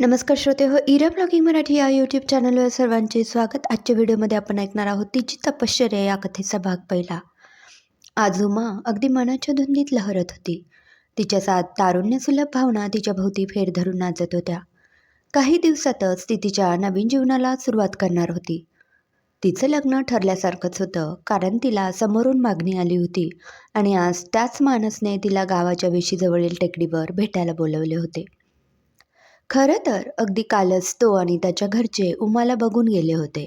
नमस्कार श्रोते हो इरा ब्लॉगिंग मराठी या यूट्यूब चॅनलवर सर्वांचे स्वागत. आजच्या व्हिडिओमध्ये आपण ऐकणार आहोत तिची तपश्चर्या या कथेचा भाग पहिला. आजोमा अगदी मनाच्या धुंदीत लहरत होती. तिच्या साथ तारुण्यसुलभ भावना तिच्या भोवती फेर धरून नाचत होत्या. काही दिवसातच ती तिच्या नवीन जीवनाला सुरुवात करणार होती. तिचं लग्न ठरल्यासारखंच होतं कारण तिला समोरून मागणी आली होती आणि आज त्याच मानसने तिला गावाच्या वेशीजवळील टेकडीवर भेटायला बोलवले होते. खरं तर अगदी कालच तो आणि त्याच्या घरचे उमाला बघून गेले होते.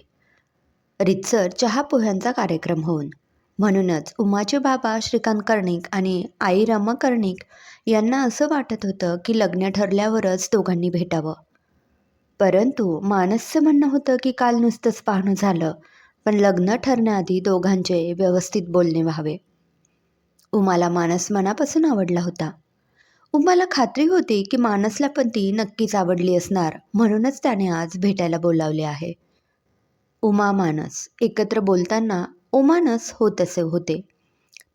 रितसर चहा पोह्यांचा कार्यक्रम होऊन म्हणूनच उमाचे बाबा श्रीकांत कर्णिक आणि आई रमा कर्णिक यांना असं वाटत होतं की लग्न ठरल्यावरच दोघांनी भेटावं. परंतु मानसचं म्हणणं होतं की काल नुसतंच पाहणं झालं पण लग्न ठरण्याआधी दोघांचे व्यवस्थित बोलणे व्हावे. उमाला मानस मनापासून आवडला होता. उमाला खात्री होती की मानसला पण ती नक्कीच आवडली असणार म्हणूनच त्याने आज भेटायला बोलावले आहे. उमा मानस एकत्र बोलताना उमानस होत असे होते.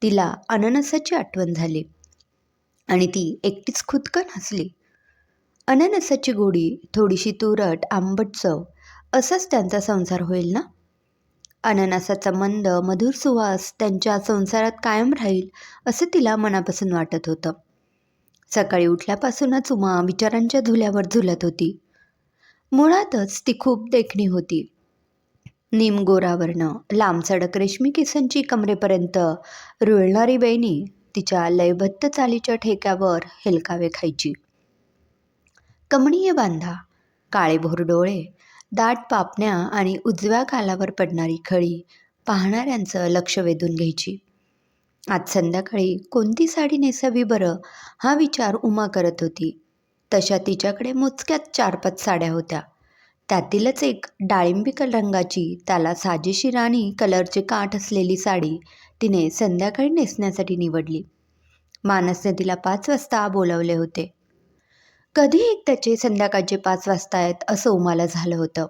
तिला अननसाची आठवण झाली. आणि ती एकटीच खुदकन हसली. अननसाची गोडी थोडीशी तुरट आंबट चव असाच त्यांचा संसार होईल ना? अननसाचा मंद मधुर सुवास त्यांच्या संसारात कायम राहील असं तिला मनापासून वाटत होतं. सकाळी उठल्यापासूनच उमा विचारांच्या झुल्यावर झुलत होती. मुळातच ती खूप देखणी होती. निम गोरावरनं लांबसडक रेशमी केसांची कमरेपर्यंत रुळणारी बेणी तिच्या लयबद्ध चालीच्या ठेक्यावर हेलकावे खायची. कमणीय बांधा काळेभोर डोळे दाट पापण्या आणि उजव्या कालावर पडणारी खळी पाहणाऱ्यांचं लक्ष वेधून घ्यायची. आज संध्याकाळी कोणती साडी नेसावी बरं? हा विचार उमा करत होती. तशा तिच्याकडे मोजक्यात चार पाच साड्या होत्या. त्यातीलच एक डाळिंबी रंगाची त्याला साजेशी राणी कलरचे काठ असलेली साडी तिने संध्याकाळी नेसण्यासाठी निवडली. मानसने तिला पाच वाजता बोलावले होते. कधी एक त्याचे संध्याकाळचे पाच वाजता आहेत असं उमाला झालं होतं.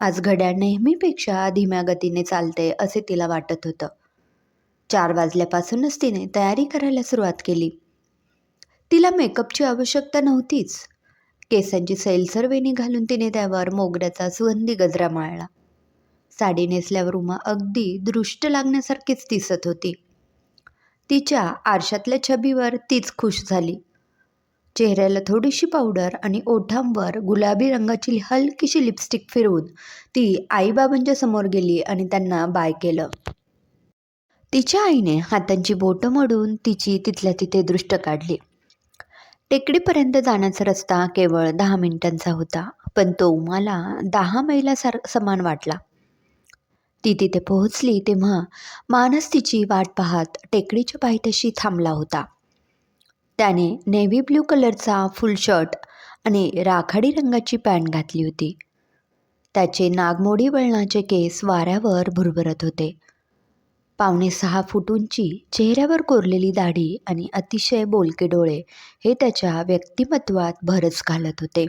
आज घड्याळ नेहमीपेक्षा धीम्या गतीने चालते असे तिला वाटत होतं. चार वाजल्यापासूनच तिने तयारी करायला सुरुवात केली. तिला मेकअपची आवश्यकता नव्हतीच. केसांची सैलसर वेणी घालून तिने त्यावर मोगऱ्याचा सुगंधी गजरा माळला. साडी नेसल्यावर उमा अगदी दृष्ट लागण्यासारखीच दिसत होती. तिच्या आरशातल्या छबीवर तीच खुश झाली. चेहऱ्याला थोडीशी पावडर आणि ओठांवर गुलाबी रंगाची हलकीशी लिपस्टिक फिरवून ती आईबाबांच्या समोर गेली आणि त्यांना बाय केलं. तिच्या आईने हातांची बोटं मोडून तिची तिथल्या तिथे दृष्ट काढली. टेकडीपर्यंत जाण्याचा रस्ता केवळ दहा मिनिटांचा होता पण तो उमाला दहा मैलासार समान वाटला. ती तिथे पोहोचली तेव्हा मानस तिची वाट पाहत टेकडीच्या पायथ्याशी थांबला होता. त्याने नेव्ही ब्ल्यू कलरचा फुल शर्ट आणि राखाडी रंगाची पॅन्ट घातली होती. त्याचे नागमोडी वळणाचे केस वाऱ्यावर भुरभरत होते. पावणे सहा फूट उंची चेहऱ्यावर कोरलेली दाढी आणि अतिशय बोलके डोळे हे त्याच्या व्यक्तिमत्वात भरच घालत होते.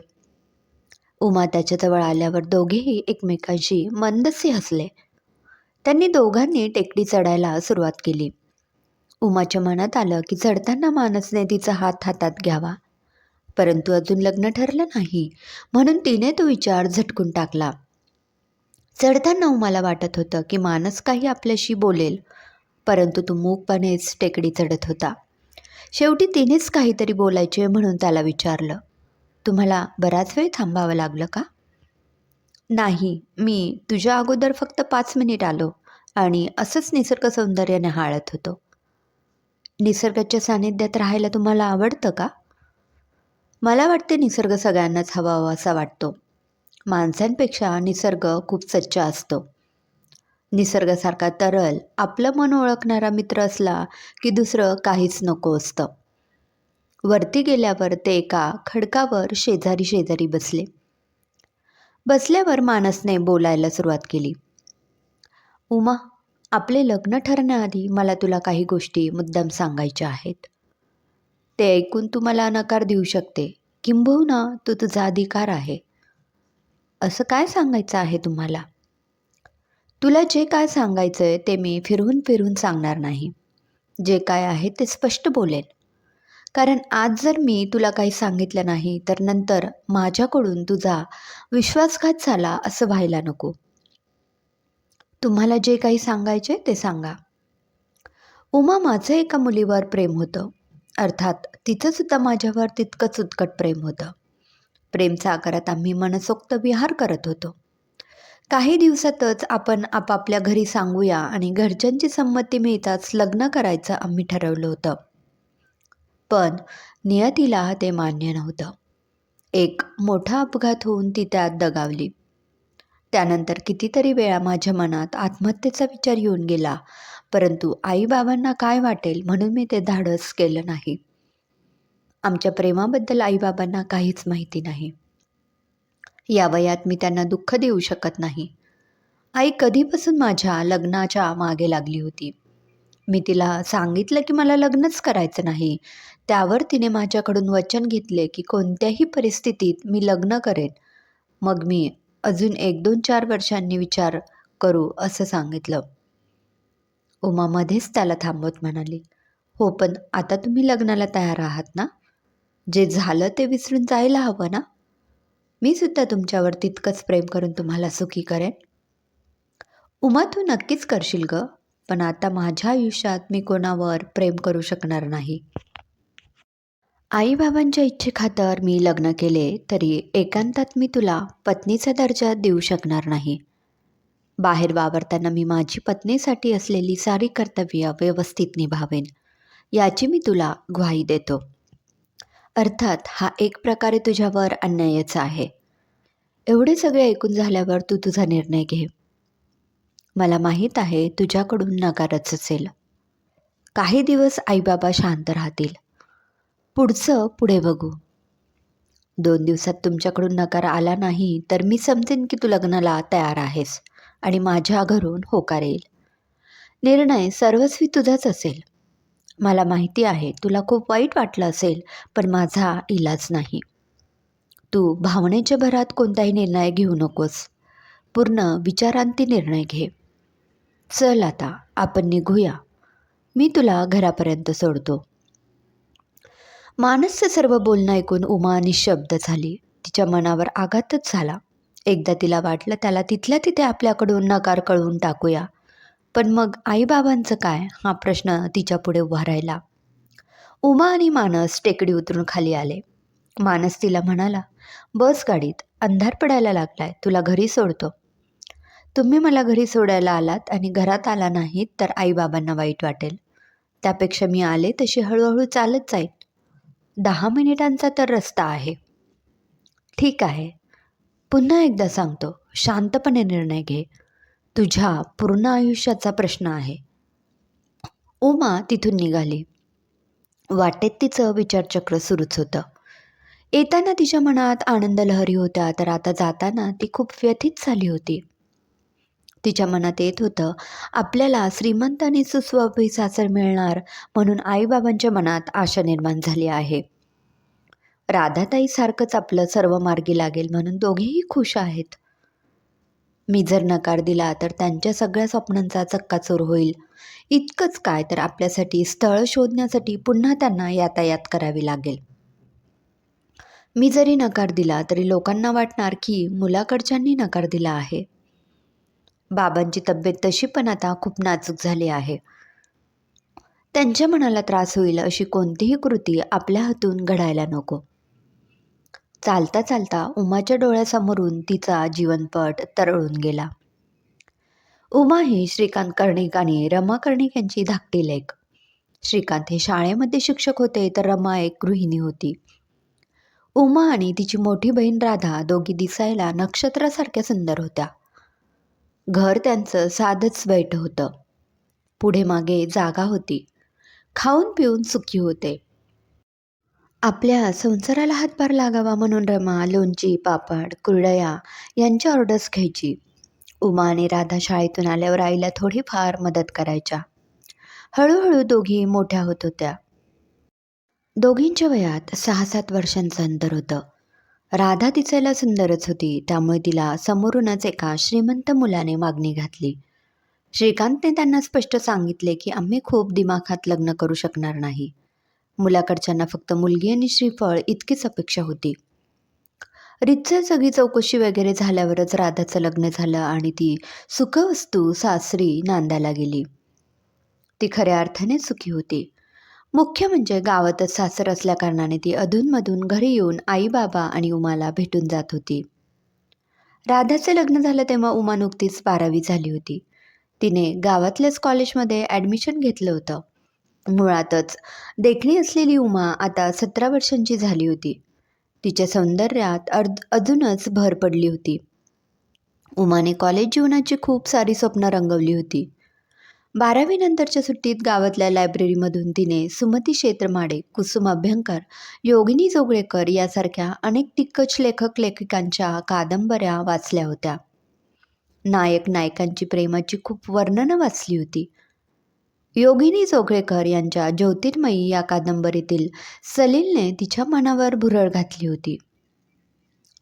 उमा त्याच्याजवळ आल्यावर दोघेही एकमेकांशी मंदसे हसले. त्यांनी दोघांनी टेकडी चढायला सुरुवात केली. उमाच्या मनात आलं की चढताना मानसने तिचा हात हातात घ्यावा. परंतु अजून लग्न ठरलं नाही म्हणून तिने तो विचार झटकून टाकला. चढताना मला वाटत होतं की मानस काही आपल्याशी बोलेल परंतु तो मूकपणेच टेकडी चढत होता. शेवटी तिनेच काहीतरी बोलायचे म्हणून त्याला विचारलं तुम्हाला बराच वेळ थांबावं लागलं का? नाही मी तुझ्या अगोदर फक्त पाच मिनिट आलो आणि असंच निसर्ग सौंदर्याने हाळत होतो. निसर्गाच्या सानिध्यात राहायला तुम्हाला आवडतं का? मला वाटते निसर्ग सगळ्यांनाच हवा असा वाटतो. माणसांपेक्षा निसर्ग खूप सच्चा असतो. निसर्गासारखा तरल आपलं मन ओळखणारा मित्र असला की दुसरं काहीच नको असतं. वरती गेल्यावर ते एका खडकावर शेजारी शेजारी बसले. बसल्यावर मानसने बोलायला सुरुवात केली. उमा आपले लग्न ठरण्याआधी मला तुला काही गोष्टी मुद्दाम सांगायच्या आहेत. ते ऐकून तू मला नकार देऊ शकते. किंबहुना तू तुझा अधिकार आहे. असं काय सांगायचं आहे तुम्हाला? तुला जे काय सांगायचं आहे ते मी फिरवून फिरवून सांगणार नाही. जे काय आहे ते स्पष्ट बोलेन. कारण आज जर मी तुला काही सांगितलं नाही तर नंतर माझ्याकडून तुझा विश्वासघात झाला असं व्हायला नको. तुम्हाला जे काही सांगायचे ते सांगा. उमा माझं एका मुलीवर प्रेम होतं. अर्थात तिचंसुद्धा माझ्यावर तितकंच उत्कट प्रेम होतं. प्रेमसागरात आम्ही मनसोक्त विहार करत होतो. काही दिवसातच आपण आपापल्या घरी सांगूया आणि घरच्यांची संमती मिळताच लग्न करायचं आम्ही ठरवलं होतं. पण नियतीला ते मान्य नव्हतं. एक मोठा अपघात होऊन ती त्यात दगावली. त्यानंतर कितीतरी वेळा माझ्या मनात आत्महत्येचा विचार येऊन गेला परंतु आईबाबांना काय वाटेल म्हणून मी ते धाडस केलं नाही. आमच्या प्रेमाबद्दल आईबाबांना काहीच माहिती नाही. या वयात मी त्यांना दुःख देऊ शकत नाही. आई कधीपासून माझ्या लग्नाच्या मागे लागली होती. मी तिला सांगितलं की मला लग्नच करायचं नाही. त्यावर तिने माझ्याकडून वचन घेतले की कोणत्याही परिस्थितीत मी लग्न करेन. मग मी अजून एक दोन चार वर्षांनी विचार करू असं सांगितलं. उमा मध्येच त्याला थांबवत म्हणाली हो पण आता तुम्ही लग्नाला तयार आहात ना? जे झालं ते विसरून जायला हवं ना? मी सुद्धा तुमच्यावर तितकंच प्रेम करून तुम्हाला सुखी करेन. उमा तू नक्कीच करशील ग पण आता माझ्या आयुष्यात मी कोणावर प्रेम करू शकणार नाही. आईबाबांच्या इच्छेखातर मी लग्न केले तरी एकांतात मी तुला पत्नीचा दर्जा देऊ शकणार नाही. बाहेर वावरताना मी माझी पत्नीसाठी असलेली सारी कर्तव्य व्यवस्थित निभावेन याची मी तुला ग्वाही देतो. अर्थात हा एक प्रकारे तुझ्यावर अन्यायच आहे. एवढे सगळे ऐकून झाल्यावर तू तुझा निर्णय घे. मला माहीत आहे तुझ्याकडून नकारच असेल. काही दिवस आईबाबा शांत राहतील. पुढचं पुढे बघू. दोन दिवसात तुमच्याकडून नकार आला नाही तर मी समजेन की तू लग्नाला तयार आहेस आणि माझ्या घरून होकार येईल. निर्णय सर्वस्वी तुझाच असेल. मला माहिती आहे तुला खूप वाईट वाटलं असेल पण माझा इलाज नाही. तू भावनेच्या भरात कोणताही निर्णय घेऊ नकोस. पूर्ण विचारांती निर्णय घे. चल आता आपण निघूया. मी तुला घरापर्यंत सोडतो. मानसचं सर्व बोलणं ऐकून उमा निशब्द झाली. तिच्या मनावर आघातच झाला. एकदा तिला वाटलं त्याला तिथल्या तिथे आपल्याकडून नकार कळवून टाकूया. पण मग आईबाबांचं काय? हा प्रश्न तिच्या पुढे उभा राहिला. उमा आणि मानस टेकडी उतरून खाली आले. मानस तिला म्हणाला बस गाडीत अंधार पडायला लागलाय तुला घरी सोडतो. तुम्ही मला घरी सोडायला आलात आणि घरात आला नाहीत तर आईबाबांना वाईट वाटेल. त्यापेक्षा मी आले तशी हळूहळू चालत जाईल दहा मिनिटांचा तर रस्ता आहे. ठीक आहे. पुन्हा एकदा सांगतो. शांतपणे निर्णय घे. तुझ्या पूर्ण आयुष्याचा प्रश्न आहे. उमा तिथून निघाली. वाटेत तिचं विचारचक्र सुरूच होतं. येताना तिच्या मनात आनंद लहरी होत्या तर आता जाताना ती खूप व्यथित झाली होती. तिच्या मनात येत होतं आपल्याला श्रीमंत आणि सुस्वभी सासर मिळणार म्हणून आईबाबांच्या मनात आशा निर्माण झाली आहे. राधाताई सारखंच आपलं सर्व मार्गी लागेल म्हणून दोघेही खुश आहेत. मी जर नकार दिला तर त्यांच्या सगळ्या स्वप्नांचा चक्काचूर होईल. इतकंच काय तर आपल्यासाठी स्थळ शोधण्यासाठी पुन्हा त्यांना यातायात करावी लागेल. मी जरी नकार दिला तरी लोकांना वाटणार की मुलाकडच्यांनी नकार दिला आहे. बाबांची तब्येत तशी पण आता खूप नाजूक झाली आहे. त्यांच्या मनाला त्रास होईल अशी कोणतीही कृती आपल्या हातून घडायला नको. चालता चालता उमाच्या डोळ्यासमोरून तिचा जीवनपट तरळून गेला. उमा ही श्रीकांत कर्णिक आणि रमा कर्णिक यांची धाकटी लेख. श्रीकांत हे शाळेमध्ये शिक्षक होते तर रमा एक गृहिणी होती. उमा आणि तिची मोठी बहीण राधा दोघी दिसायला नक्षत्रासारख्या सुंदर होत्या. घर त्यांचं साधंच बैठ होतं. पुढे मागे जागा होती. खाऊन पिऊन सुखी होते. आपल्या संसाराला हातभार लागावा म्हणून रमा लोणची पापड कुरडया यांच्या ऑर्डर्स घ्यायची. उमा आणि राधा शाळेतून आल्यावर आईला थोडीफार मदत करायच्या. हळूहळू दोघी मोठ्या होत होत्या. दोघींच्या वयात सहा सात वर्षांचं अंतर होतं. राधा दिसायला सुंदरच होती त्यामुळे तिला समोरूनच एका श्रीमंत मुलाने मागणी घातली. श्रीकांतने त्यांना स्पष्ट सांगितले की आम्ही खूप दिमाखात लग्न करू शकणार नाही. मुलाकडच्यांना फक्त मुलगी आणि श्रीफळ इतकीच अपेक्षा होती. रितसर सगळी चौकशी वगैरे झाल्यावरच राधाचं लग्न झालं आणि ती सुखवस्तू सासरी नांदायला गेली. ती खऱ्या अर्थाने सुखी होती. मुख्य म्हणजे गावातच सासर असल्याकारणाने ती अधूनमधून घरी येऊन आई बाबा आणि उमाला भेटून जात होती. राधाचं लग्न झालं तेव्हा उमा नुकतीच बारावी झाली होती. तिने गावातल्याच कॉलेजमध्ये ॲडमिशन घेतलं होतं. मुळातच. देखणी असलेली उमा आता सतरा वर्षांची झाली होती. तिच्या सौंदर्यात अर्ध अजूनच भर पडली होती. उमाने कॉलेज जीवनाची खूप सारी स्वप्न रंगवली होती. बारावीनंतरच्या सुट्टीत गावातल्या लायब्ररीमधून तिने सुमती क्षेत्रमाडे कुसुम अभ्यंकर योगिनी जोगळेकर यासारख्या अनेक दिग्गज लेखक लेखिकांच्या कादंबऱ्या वाचल्या होत्या. नायक नायकांची प्रेमाची खूप वर्णनं वाचली होती. योगिनी जोगळेकर यांच्या ज्योतिर्मयी या कादंबरीतील सलीलने तिच्या मनावर भुरळ घातली होती.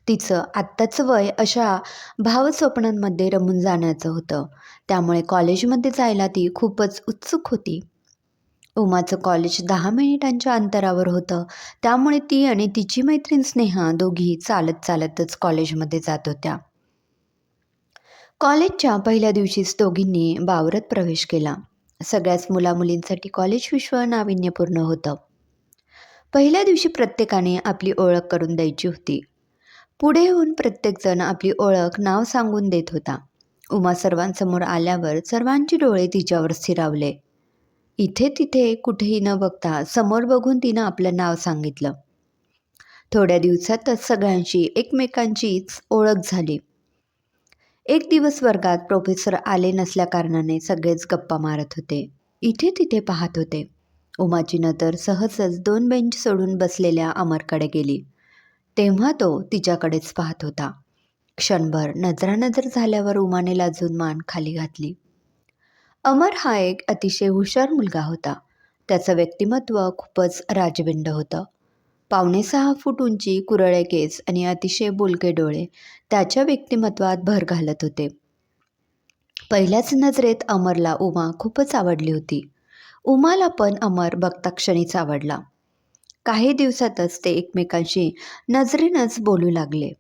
तिचं आत्ताचं वय अशा भावस्वप्नांमध्ये रमून जाण्याचं होतं. त्यामुळे कॉलेजमध्ये जायला ती खूपच उत्सुक होती. उमाचं कॉलेज दहा मिनिटांच्या अंतरावर होतं. त्यामुळे ती आणि तिची मैत्रीण स्नेहा दोघी चालत चालतच कॉलेजमध्ये जात होत्या. कॉलेजच्या पहिल्या दिवशीच दोघींनी बावरत प्रवेश केला. सगळ्याच मुलामुलींसाठी कॉलेज विश्व नाविन्यपूर्ण होतं. पहिल्या दिवशी प्रत्येकाने आपली ओळख करून द्यायची होती. पुढे येऊन प्रत्येकजण आपली ओळख नाव सांगून देत होता. उमा सर्वांसमोर आल्यावर सर्वांची डोळे तिच्यावर स्थिरावले. इथे तिथे कुठेही न बघता समोर बघून तिनं आपलं नाव सांगितलं. थोड्या दिवसातच सगळ्यांशी एकमेकांचीच ओळख झाली. एक दिवस वर्गात प्रोफेसर आले नसल्याकारणाने सगळेच गप्पा मारत होते. इथे तिथे पाहत होते. उमाची नजर सहजच दोन बेंच सोडून बसलेल्या अमरकडे गेली. तेव्हा तो तिच्याकडेच पाहत होता. क्षणभर नजरानजर झाल्यावर उमाने लाजून मान खाली घातली. अमर हा एक अतिशय हुशार मुलगा होता. त्याचं व्यक्तिमत्व खूपच राजबिंड होतं. पावणे सहा फूट उंची कुरळे केस आणि अतिशय बोलके डोळे त्याच्या व्यक्तिमत्वात भर घालत होते. पहिल्याच नजरेत अमरला उमा खूपच आवडली होती. उमाला पण अमर बघता क्षणीच आवडला. काही दिवसातच ते एकमेकांशी नजरेनंच बोलू लागले.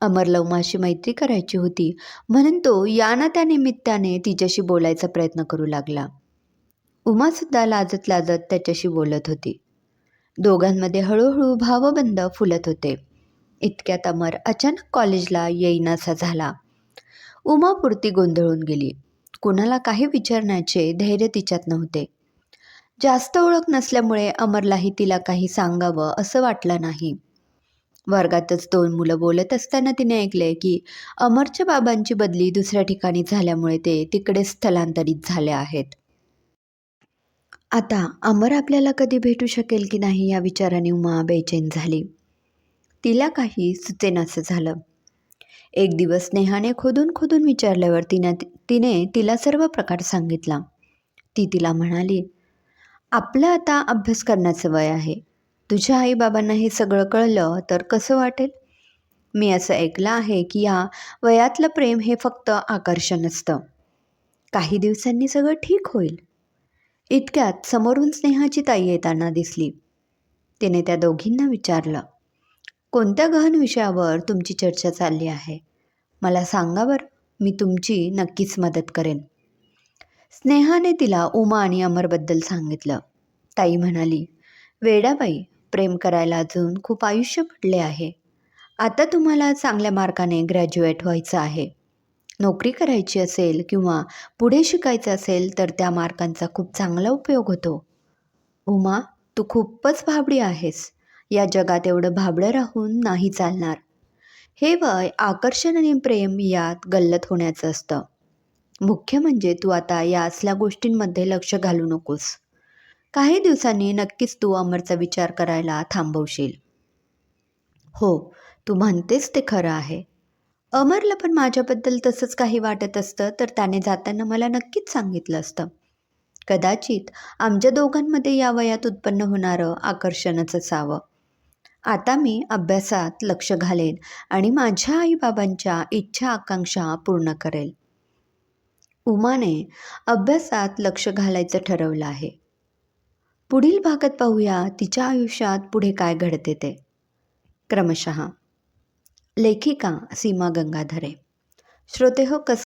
अमरला उमाशी मैत्री करायची होती म्हणून तो या ना त्या निमित्ताने तिच्याशी बोलायचा प्रयत्न करू लागला. उमासुद्धा लाजत लाजत त्याच्याशी बोलत होती. दोघांमध्ये हळूहळू भावबंद फुलत होते. इतक्यात अमर अचानक कॉलेजला येईनासा झाला. उमापुरती गोंधळून गेली. कुणाला काही विचारण्याचे धैर्य तिच्यात नव्हते. जास्त ओळख नसल्यामुळे अमरलाही तिला काही सांगावं असं वाटलं नाही. वर्गातच दोन मुलं बोलत असताना तिने ऐकले की अमरच्या बाबांची बदली दुसऱ्या ठिकाणी झाल्यामुळे ते तिकडे स्थलांतरित झाले आहेत. आता अमर आपल्याला कधी भेटू शकेल की नाही या विचाराने उमा बेचैन झाली. तिला काही सुचेनासं झालं. एक दिवस नेहाने खोदून खोदून विचारल्यावर तिनं तिने तिला सर्व प्रकार सांगितला. ती तिला म्हणाली आपलं आता अभ्यास करण्याचं वय आहे. तुझ्या आईबाबांना हे सगळं कळलं तर कसं वाटेल? मी असं ऐकलं आहे की या वयातलं प्रेम हे फक्त आकर्षण असतं. काही दिवसांनी सगळं ठीक होईल. इतक्यात समोरून स्नेहाची ताई येताना दिसली. तिने त्या दोघींना विचारलं कोणत्या गहन विषयावर तुमची चर्चा चालली आहे? मला सांगा बरं मी तुमची नक्कीच मदत करेन. स्नेहाने तिला उमा आणि अमरबद्दल सांगितलं. ताई म्हणाली वेडाबाई प्रेम करायला अजून खूप आयुष्य पडले आहे. आता तुम्हाला चांगल्या मार्काने ग्रॅज्युएट व्हायचं आहे. नोकरी करायची असेल किंवा पुढे शिकायचं असेल तर त्या मार्कांचा खूप चांगला उपयोग होतो. उमा तू खूपच भाबडी आहेस. या जगात एवढं भाबडं राहून नाही चालणार. हे वय आकर्षण आणि प्रेम यात गल्लत होण्याचं असतं. मुख्य म्हणजे तू आता या असल्या गोष्टींमध्ये लक्ष घालू नकोस. काही दिवसांनी नक्कीच तू अमरचा विचार करायला थांबवशील. हो तू म्हणतेस ते खरं आहे. अमरला पण माझ्याबद्दल तसंच काही वाटत असतं तर त्याने जाताना मला नक्कीच सांगितलं असतं. कदाचित आमच्या दोघांमध्ये या वयात उत्पन्न होणारं आकर्षणच असावं. आता मी अभ्यासात लक्ष घालेन आणि माझ्या आईबाबांच्या इच्छा आकांक्षा पूर्ण करेल. उमाने अभ्यासात लक्ष घालायचं ठरवलं आहे. पुढील भागात पाहूया तिच्या आयुष्यात पुढे काय घडते ते. क्रमशः लेखिका सीमा गंगाधरे. श्रोते हो कस